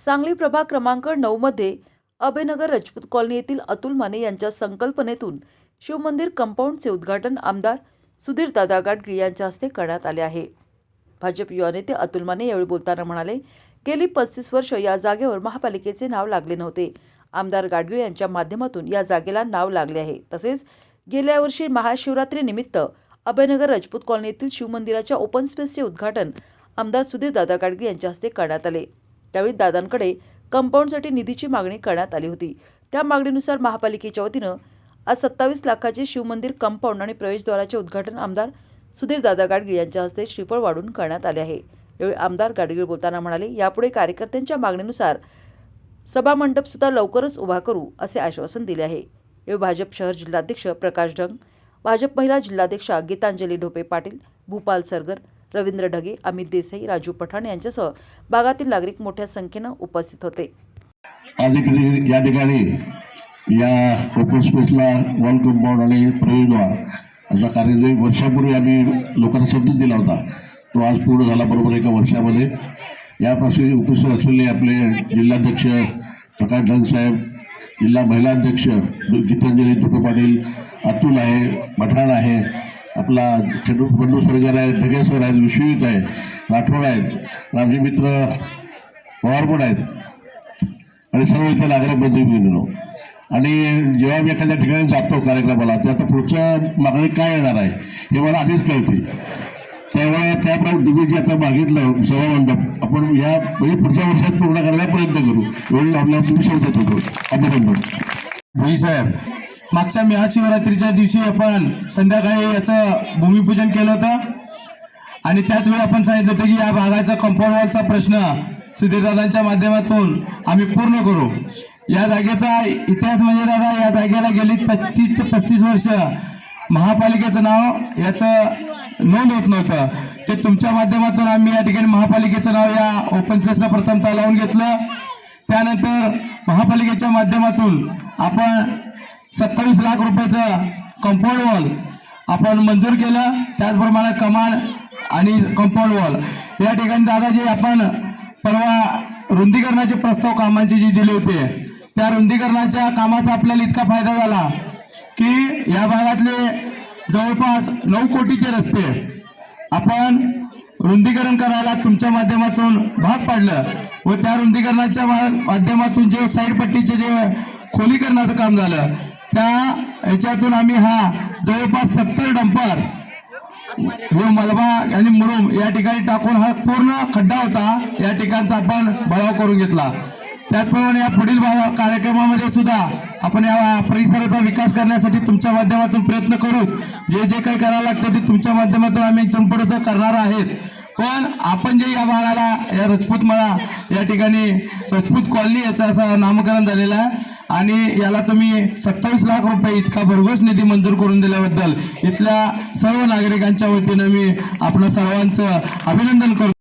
सांगली प्रभाग क्रमांक नऊमध्ये अभयनगर राजपूत कॉलनी येथील अतुल माने यांच्या संकल्पनेतून शिवमंदिर कंपाऊंडचे उद्घाटन आमदार सुधीर दादा गाडगीळ यांच्या हस्ते करण्यात आले आहे. भाजप युवा नेते अतुल माने यावेळी बोलताना म्हणाले गेली पस्तीस वर्ष या जागेवर महापालिकेचे नाव लागले नव्हते. आमदार गाडगीळ यांच्या माध्यमातून या जागेला नाव लागले आहे. तसेच गेल्या वर्षी महाशिवरात्रीनिमित्त अभयनगर राजपूत कॉलनीतील शिवमंदिराच्या ओपन स्पेसचे उद्घाटन आमदार सुधीर दादा गाडगीळ यांच्या हस्ते करण्यात आले. त्यावेळी दादांकडे कंपाऊंडसाठी निधीची मागणी करण्यात आली होती. त्या मागणीनुसार महापालिकेच्या वतीनं आज सत्तावीस लाखाचे शिवमंदिर कंपाऊंड आणि प्रवेशद्वाराचे उद्घाटन आमदार सुधीर दादा गाडगीळ यांच्या हस्ते श्रीफळ वाढून करण्यात आले आहे. यावेळी आमदार गाडगीळ बोलताना म्हणाले यापुढे कार्यकर्त्यांच्या मागणीनुसार सभामंडपसुद्धा लवकरच उभा करू असे आश्वासन दिले आहे. यावेळी भाजप शहर जिल्हाध्यक्ष प्रकाश ढंग भाजप महिला जिल्हाध्यक्षा गीतांजली ढोपे पाटील भूपाल सरगर रवींद्र ढगे अमित देसाई राजू पठाण यांच्यासह भागातील नागरिक मोठ्या संख्येनं उपस्थित होते. आज या ठिकाणी या ओपन स्पेसला वॉल कंपाऊंड आणि प्रवेशद्वार असा कार्यक्रम वर्षापूर्वी आम्ही लोकांना शब्द दिला होता. तो आज पूर्ण झाला बरोबर एका वर्षामध्ये. यापासून उपस्थित असलेले आपले जिल्हाध्यक्ष प्रकाश ढंगसाहेब जिल्हा महिला अध्यक्ष गीतांजली तुपे पाटील अतुल आहे मठाण आहे आपला खेडू बंडू सरगर आहे ढगे आहेत विश्वयुत आहे राठोड आहेत रामजी मित्र पवार पण आहेत. आणि सर्व इथे नागरिक गेलेलो आणि जेव्हा मी एखाद्या ठिकाणी जातो कार्यक्रमाला तर आता पुढच्या मागणी काय येणार आहे हे मला आधीच कळते. त्यामुळे त्याप्रमाणे तुम्ही जे आता मागितलं सभा मंडप. आपण या म्हणजे पुढच्या वर्षात पूर्ण करायला प्रयत्न करू. एवढी आपल्याला तुम्ही शोधत होतो अभिनंदन. भोई साहेब मागच्या महाशिवरात्रीच्या दिवशी आपण संध्याकाळी याचं भूमिपूजन केलं होतं. आणि त्याचवेळी आपण सांगितलं होतं की या भागाचा कंपाऊंड वॉलचा प्रश्न सुधीरदादांच्या माध्यमातून आम्ही पूर्ण करू. या जागेचा इतिहास म्हणजे दादा या जागेला गेली पस्तीस ते पस्तीस वर्ष महापालिकेचं नाव याचं नोंद होत नव्हतं. ते तुमच्या माध्यमातून आम्ही या ठिकाणी महापालिकेचं नाव या ओपन स्पेसला प्रथमतः लावून घेतलं. त्यानंतर महापालिकेच्या माध्यमातून आपण सत्तावीस लाख रुपयाचं कंपाऊंड वॉल आपण मंजूर केलं. त्याचप्रमाणे कमान आणि कंपाऊंड वॉल या ठिकाणी दादाजी आपण परवा रुंदीकरणाचे प्रस्ताव कामांचे जे दिले होते त्या रुंदीकरणाच्या कामाचा आपल्याला इतका फायदा झाला की या भागातले जवळपास नऊ कोटीचे रस्ते आपण रुंदीकरण करायला तुमच्या माध्यमातून भाग पाडलं व त्या रुंदीकरणाच्या मा- माध्यमातून जे साईड पट्टीचे जे खोलीकरणाचं काम झालं त्या याच्यातून आम्ही हा जवळपास सत्तर डंपर व मलबा आणि मुरुम या ठिकाणी टाकून हा पूर्ण खड्डा होता. या ठिकाणचा आपण बळाव करून घेतला. त्याचप्रमाणे या पुढील कार्यक्रमामध्ये सुद्धा आपण या परिसराचा विकास करण्यासाठी तुमच्या माध्यमातून प्रयत्न करू. जे जे काही करायला लागतं ते तुमच्या माध्यमातून आम्ही इथून करणार आहेत. पण आपण जे या भागाला या रजपूत मळा या ठिकाणी रजपूत कॉलनी याचं असं नामकरण झालेलं आहे. आणि याला तुम्ही सत्तावीस लाख रुपये इतका भरघोस निधी मंजूर करून दिल्याबद्दल इथल्या सर्व नागरिकांच्या वतीनं मी आपल्या सर्वांचं अभिनंदन करतो.